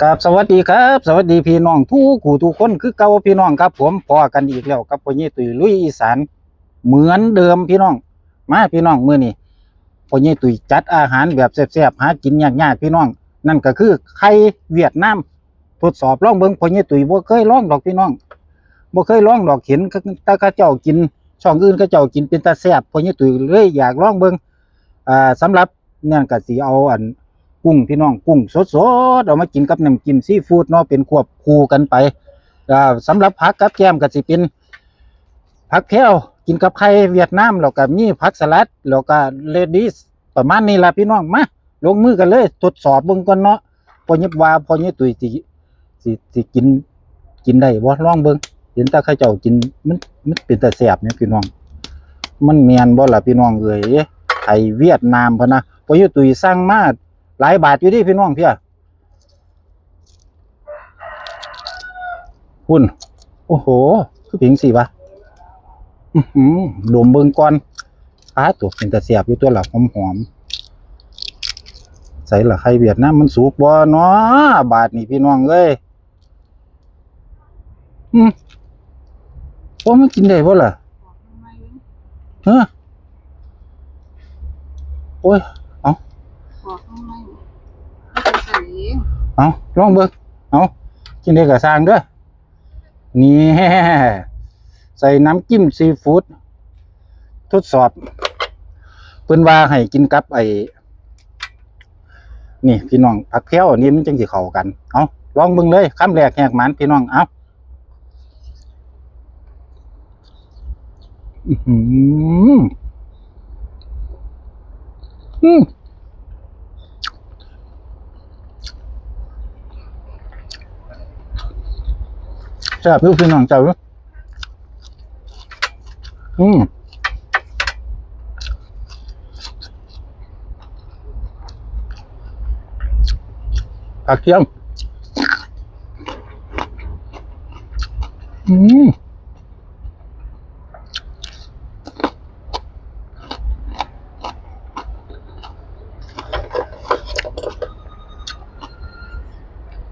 ครับสวัสดีครับ สวัสดีพี่น้องทุกผู้ทุกคนคือเก่าพี่น้องครับ ผมพอกันอีกแล้วกับพ่อเย่ตุยลุยอีสานเหมือนเดิมพี่น้อง มาพี่น้องมื้อนี้พ่อเย่ตุยจัดอาหารแบบแซ่บๆหากินยากๆพี่น้อง นั่นก็คือไข่เวียดนามทดสอบลองเบิ่งพ่อเย่ตุยบ่เคยลองดอกพี่น้องบ่เคยลองดอกเห็นต่เขาเจ้ากิน ช่องอื่นเขาเจ้ากินเป็นตาแซ่บพ่อเย่ตุยเลยอยากลองเบิ่งอ่าสำหรับเนั่นก็สิเอาอัน กุ้งพี่น้องกุ้งสดๆเอามากินกับน้ำจิ้มซีฟู้ดเนาะเป็นควบคู่กันไปอ่าสำหรับผักกับแก้มก็สิเป็นผักแพรวกินกับไข่เวียดนามแล้วก็มีผักสลัดแล้วก็เลดี้ประมาณนี้ละพี่น้องมาลงมือกันเลยทดสอบเบิ่งก่อนเนาะพอยิบว่าพอยิบตุยสิสิสิกินกินได้บ่ลองเบิ่งเห็นแตาข้าเจ้ากินมันมันเป็นแต่แซ่บเนี่ยพี่น้อง มันแม่นบ่ล่ะพี่น้องเอ้ยไข่เวียดนามพะนะพอยิบตุยสั่งมา หลายบาทอยู่ดิพี่น้องเพี่ยหุ่นโอ้โห คือผิงสิวะอือหือดมเบิงก่อนอ้าตัวเป็นตะเสียบอยู่ตัวหลักหอมหอมใส่ละไข่เวียดนามมันสุกบ่เนาะบาทนี่พี่น้องเอ้ยอืมโอ้มันกินได้บ่ล่ะเฮ้อโอ้ยบอกข้างในไม่เป็นใส่ เองเอาลองเบิกเอากินได้กับสร้างเด้อนี่ใส่น้ำจิ้มซีฟู้ดทดสอบเพิ่นว่าให้กินกับไอ้นี่พี่น้องผักแพ้ยวนี่มันจังสิเข้ากัน เอาลองเบิ่งเลยคำแรกแหกหมันพี่น้องเอาอื้อหืออืม แซ่บอยู่พี่น้องเจ้าอืมผักเทียมอืม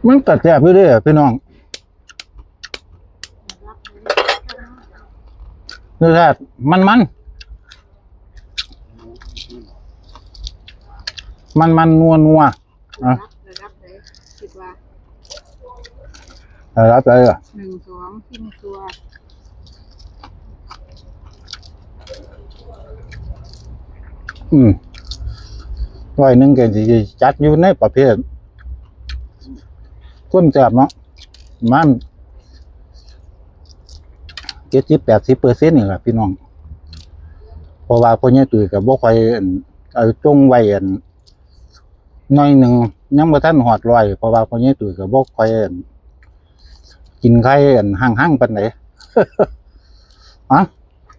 มันกัดแซ่บอยู่เด้อพี่น้อง รสชาติมันมันมันมันนัวนัวอะรับระดับเลยคิดว่าเออรับเลยอะหนึ่งสองทิ้งตัวอืมร้อยหนึ่งก็สิจัดอยู่ในประเภทก้นแสบเนาะมัน เจ็ดสิบแปดสิบเปอร์เซ็นต์นี่แหละพี่น้องเพราะว่าพวกนี้ตุยกับบ่ค่อยอั่นเอาจงไว้อันน้อยหนึ่งยังบ่ทันหอดร้อยเพราะว่าพวกนี้ตุยกับบ่ค่อยอั่นกินไข่อันห่างๆปานไหนอะ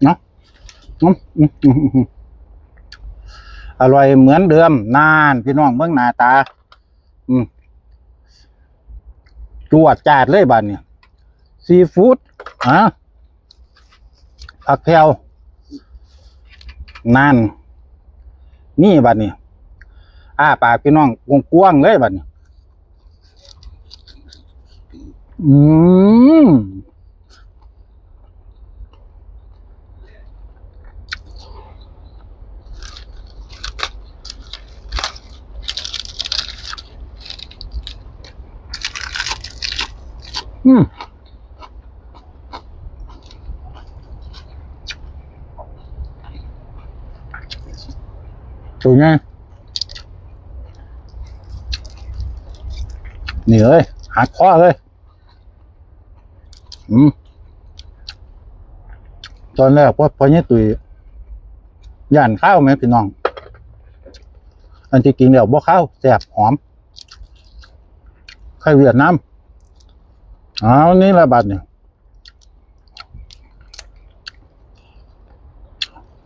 เนาะอืมอืมอืมอืมอร่อยเหมือนเดิมนานพี่น้องเบื้องหน้าตา อืมจวดจาดเลยบ้านเนี่ยซีฟู้ดอะ ผักแพรวนาน นี่บัดนี้อ้าปากพี่น้องกว้างๆเลยบัดนี้ อืมอืม ตัวไงนี่เลยหักข้อเลย อืมตอนแรกพอพอเนี่ยตุยย่านข้าวไหมพี่น้อง อันที่กินเดี๋ยวบ่ข้าวแซ่บหอมไข่เวียดนามเอานี่ละบัดเนี่ย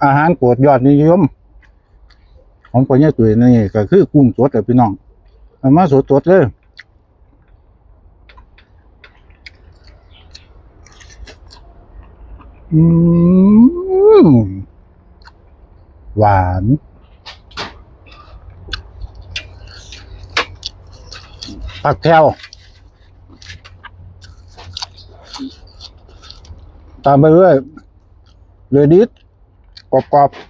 อาหารโปรดยอดนิยม ของปลาเนี่ตัวนี่ก็คือกุ้งสดเลยพี่น้องเอามาสดสดเลยหวานผักแควตามไปเรื่อยเลยดิสกรอบๆ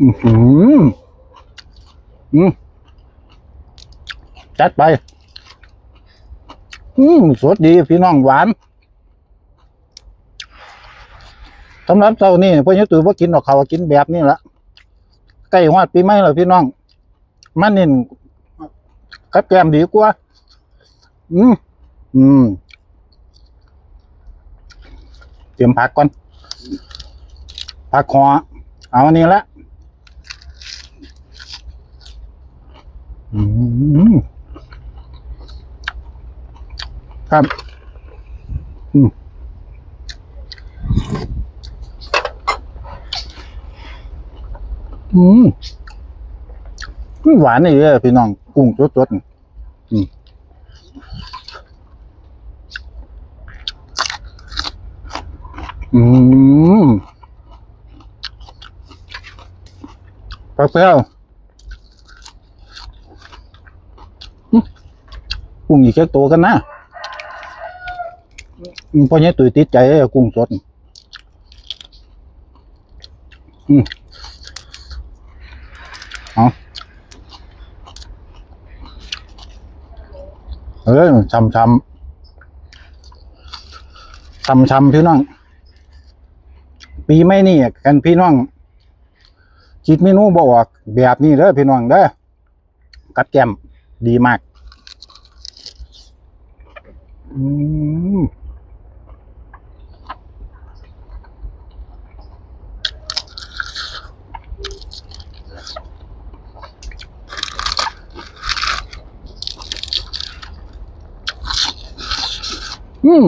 อือหืออืมจัดไป อืมสดดีพี่น้องหวานสำหรับเจ้านี่พ่อยุตุว่ากินหรอกเขากินแบบนี้ละใกล้ฮอดปีใหม่แล้วพี่น้อง มันนี่กับแกมดีกว่า อืมอืมเตรียมผักก่อนผักหอเอาอันนี้ละ อืม ครับอืมอืมหวานนี่เลยพี่น้องกุ้งสดๆอืมอืมปลาเปรี้ยวอืม กุ้งอีกแค่ตัวกันนะอืมเพราะนี้ตุยติดใจเลยกุ้งสดอืมเอาเอ้ยชำชำชำชำพี่น้อง ปีไม่นี่กันพี่น้องคิดเมนูบออกแบบนี้เด้อพี่น้องเด้อกับแกมดีมาก อืมอืม